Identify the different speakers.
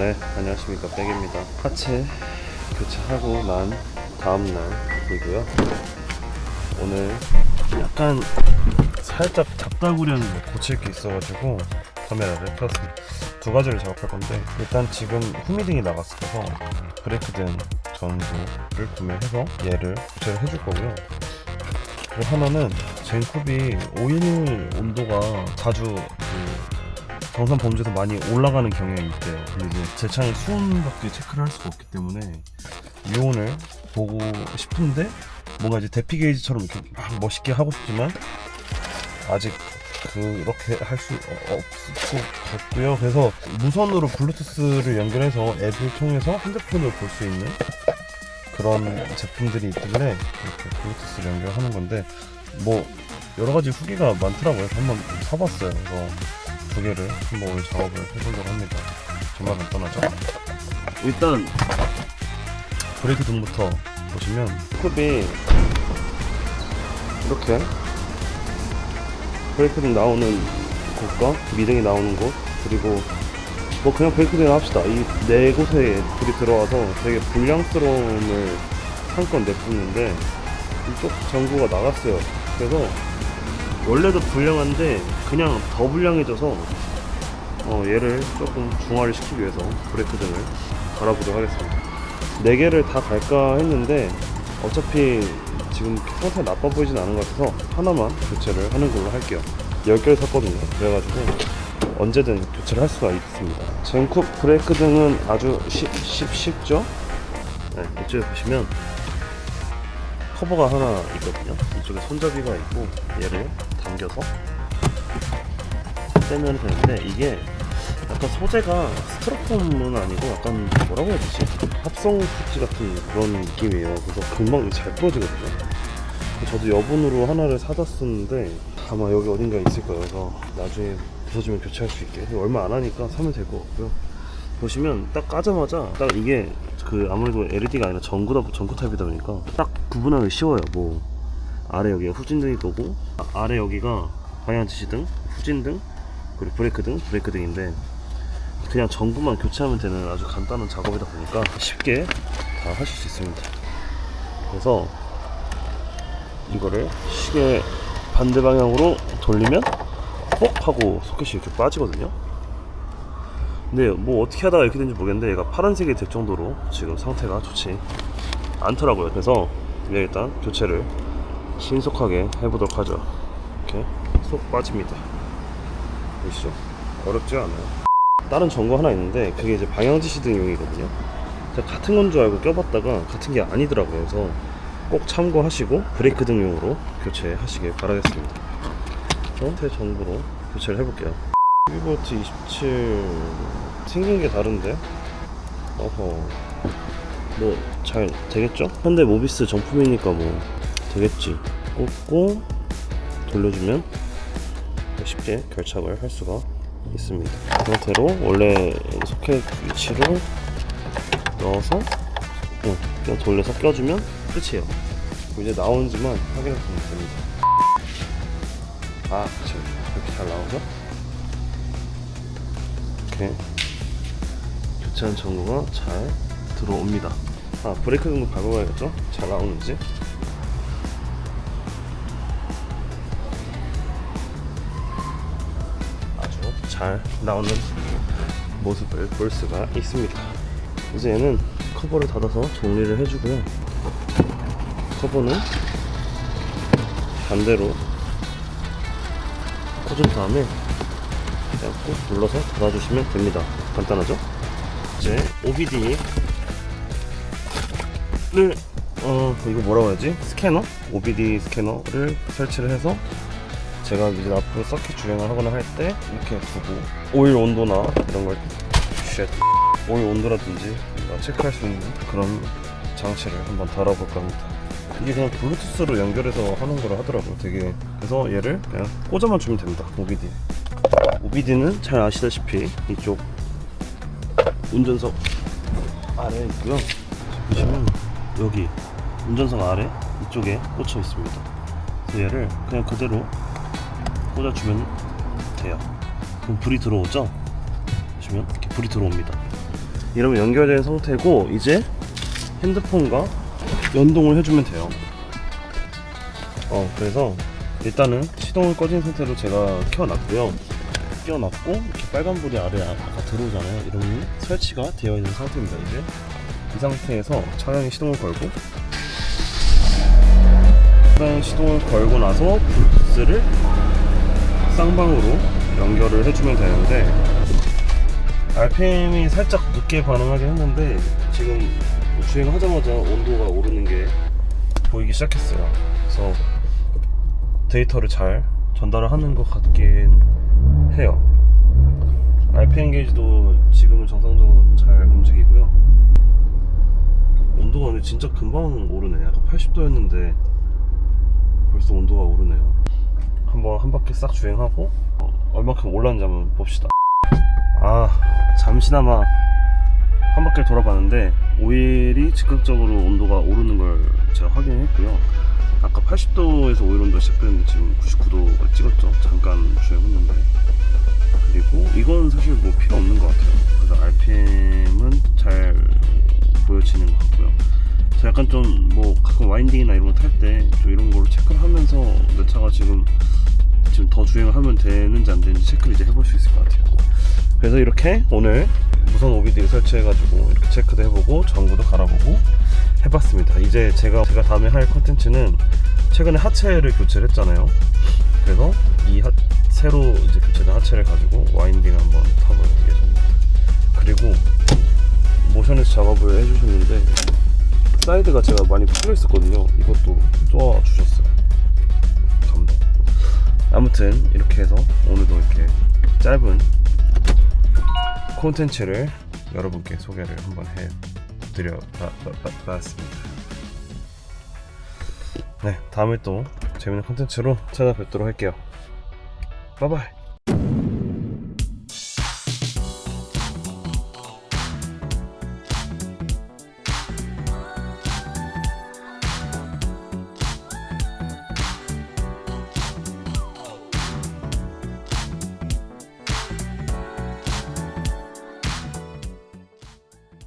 Speaker 1: 네, 안녕하십니까. 백입니다. 하체 교체하고 난 다음날이고요. 오늘 약간 살짝 잡다구리는 고칠 게 있어가지고 카메라를 켰습니다. 두 가지를 작업할 건데 일단 지금 후미등이 나갔어서 브레이크등 전구를 구매해서 얘를 교체를 해줄 거고요. 그리고 하나는 젠쿱이 오일 온도가 자주 그 정산 범죄에서 많이 올라가는 경향이 있대요. 근데 이제 제 차는 수온밖에 체크를 할 수가 없기 때문에 이온을 보고 싶은데 뭔가 이제 대피 게이지처럼 이렇게 막 멋있게 하고 싶지만 아직 그렇게 할 수 없을 것 같고요. 그래서 무선으로 블루투스를 연결해서 앱을 통해서 핸드폰을 볼 수 있는 그런 제품들이 있길래 이렇게 블루투스를 연결하는 건데 뭐 여러 가지 후기가 많더라고요. 한번 사봤어요. 그래서 두 개를 한번 오늘 작업을 해보려고 합니다. 정말 간단하죠? 일단 브레이크 등부터 보시면 컵이 이렇게 브레이크 등 나오는 곳과 미등이 나오는 곳 그리고 뭐 그냥 브레이크 등을 합시다. 이 네 곳에 불이 들어와서 되게 불량스러움을 한건 내뿜는데 이쪽 전구가 나갔어요. 그래서 원래도 불량한데 그냥 더 불량해져서 어, 얘를 조금 중화를 시키기 위해서 브레이크 등을 갈아보도록 하겠습니다. 네 개를 다 갈까 했는데 어차피 지금 상태 나빠 보이진 않은 것 같아서 하나만 교체를 하는 걸로 할게요. 10개를 샀거든요. 그래가지고 언제든 교체를 할 수가 있습니다. 젠쿱 브레이크 등은 아주 쉽, 쉽, 쉽죠? 네, 이쪽에 보시면 커버가 하나 있거든요. 이쪽에 손잡이가 있고 얘를 당겨서 떼면 되는데 이게 약간 소재가 스티로폼은 아니고 약간 뭐라고 해야 되지? 합성 수지 같은 그런 느낌이에요. 그래서 금방 잘 부러지거든요. 저도 여분으로 하나를 사놨었는데 아마 여기 어딘가에 있을 거예요. 그래서 나중에 부서지면 교체할 수 있게 얼마 안 하니까 사면 될 것 같고요. 보시면 딱 까자마자 딱 이게 그 아무래도 LED가 아니라 전구다 전구 타입이다 보니까 딱 구분하기 쉬워요. 뭐 아래 여기가 후진등이 거고 아, 아래 여기가 방향 지시등, 후진등, 그리고 브레이크 등, 브레이크 등인데 그냥 전구만 교체하면 되는 아주 간단한 작업이다 보니까 쉽게 다 하실 수 있습니다. 그래서 이거를 시계 반대 방향으로 돌리면 뽁 하고 소켓이 이렇게 빠지거든요. 근데 뭐 어떻게 하다가 이렇게 된지 모르겠는데 얘가 파란색이 될 정도로 지금 상태가 좋지 않더라고요. 그래서 얘 일단 교체를 신속하게 해보도록 하죠. 이렇게 쏙 빠집니다. 보시죠. 어렵지 않아요. 다른 전구 하나 있는데 그게 이제 방향지시 등용이거든요. 제가 같은 건 줄 알고 껴봤다가 같은 게 아니더라고요. 그래서 꼭 참고하시고 브레이크 등용으로 교체하시길 바라겠습니다. 새 전구로 교체를 해볼게요. 12V 27 생긴 게 다른데? 어허 뭐 잘 되겠죠? 현대 모비스 정품이니까 뭐 되겠지 꽂고 돌려주면 쉽게 결착을 할 수가 있습니다 그 상태로 원래 소켓 위치로 넣어서 어, 그냥 돌려서 껴주면 끝이에요 그리고 이제 나오는지만 확인해 보면 됩니다 아 지금 이렇게 잘 나오죠? 이렇게 교체한 전구가 잘 들어옵니다. 아 브레이크 등도 밟아봐야겠죠? 잘 나오는지. 아주 잘 나오는 모습을 볼 수가 있습니다. 이제 얘는 커버를 닫아서 정리를 해주고요. 커버는 반대로 꽂은 다음에 꾹 눌러서 닫아주시면 됩니다. 간단하죠? 이제 OBD를 어 이거 뭐라고 해야지? 스캐너? OBD 스캐너를 설치를 해서 제가 이제 앞으로 서킷 주행을 하거나 할 때 이렇게 두고 오일 온도나 이런 걸 쉣, 오일 온도라든지 체크할 수 있는 그런 장치를 한번 달아볼까 합니다. 이게 그냥 블루투스로 연결해서 하는 거라 하더라고요. 되게 그래서 얘를 그냥 꽂아만 주면 됩니다. OBD. OBD는 잘 아시다시피 이쪽 운전석 아래에 있고요. 보시면 여기 운전석 아래 이쪽에 꽂혀 있습니다. 그래서 얘를 그냥 그대로 꽂아주면 돼요. 그럼 불이 들어오죠? 보시면 이렇게 불이 들어옵니다. 이러면 연결된 상태고 이제 핸드폰과 연동을 해주면 돼요. 어 그래서 일단은 시동을 꺼진 상태로 제가 켜놨고요. 껴놨고 이렇게 빨간불이 아래 아- 아까 들어오잖아요. 이러면 설치가 되어 있는 상태입니다. 이제 이 상태에서 차량에 시동을 걸고 차량 시동을 걸고 나서 블루투스를 쌍방으로 연결을 해주면 되는데 RPM이 살짝 늦게 반응하긴 했는데 지금 주행하자마자 온도가 오르는 게 보이기 시작했어요. 그래서 데이터를 잘 전달을 하는 것 같긴 해요. RPM 게이지도 지금은 정상적으로 잘 움직이고요. 온도가 근데 진짜 금방 오르네. 아까 80도였는데 벌써 온도가 오르네요. 한번 한 바퀴 싹 주행하고 어, 얼마큼 올랐는지 한번 봅시다. 아 잠시나마 한 바퀴를 돌아봤는데 오일이 즉각적으로 온도가 오르는 걸 제가 확인했고요. 아까 80도에서 오일 온도가 시작됐는데 지금 99도가 찍었죠. 잠깐 주행했는데 그리고 이건 사실 뭐 필요 없는 것 같아요. 그래서 RPM은 잘 보여지는 것 같고요. 저 약간 좀 뭐 가끔 와인딩이나 이런 거 탈 때 좀 이런 걸로 체크를 하면서 내 차가 지금 지금 더 주행을 하면 되는지 안 되는지 체크를 이제 해볼 수 있을 것 같아요. 그래서 이렇게 오늘 무선 OBD 설치해가지고 이렇게 체크도 해보고 전구도 갈아보고 해봤습니다. 이제 제가 제가 다음에 할 컨텐츠는 최근에 하체를 교체를 했잖아요. 그래서 이 하, 새로 이제 교체된 하체를 가지고 와인딩 한번 타볼 예정입니다. 그리고 모션에서 작업을 해주셨는데 사이드가 제가 많이 풀려 있었거든요. 이것도 쪼아 주셨어요. 감동. 아무튼 이렇게 해서 오늘도 이렇게 짧은 콘텐츠를 여러분께 소개를 한번 해드려 봤습니다. 네, 다음에 또 재밌는 콘텐츠로 찾아뵙도록 할게요. 바이바이.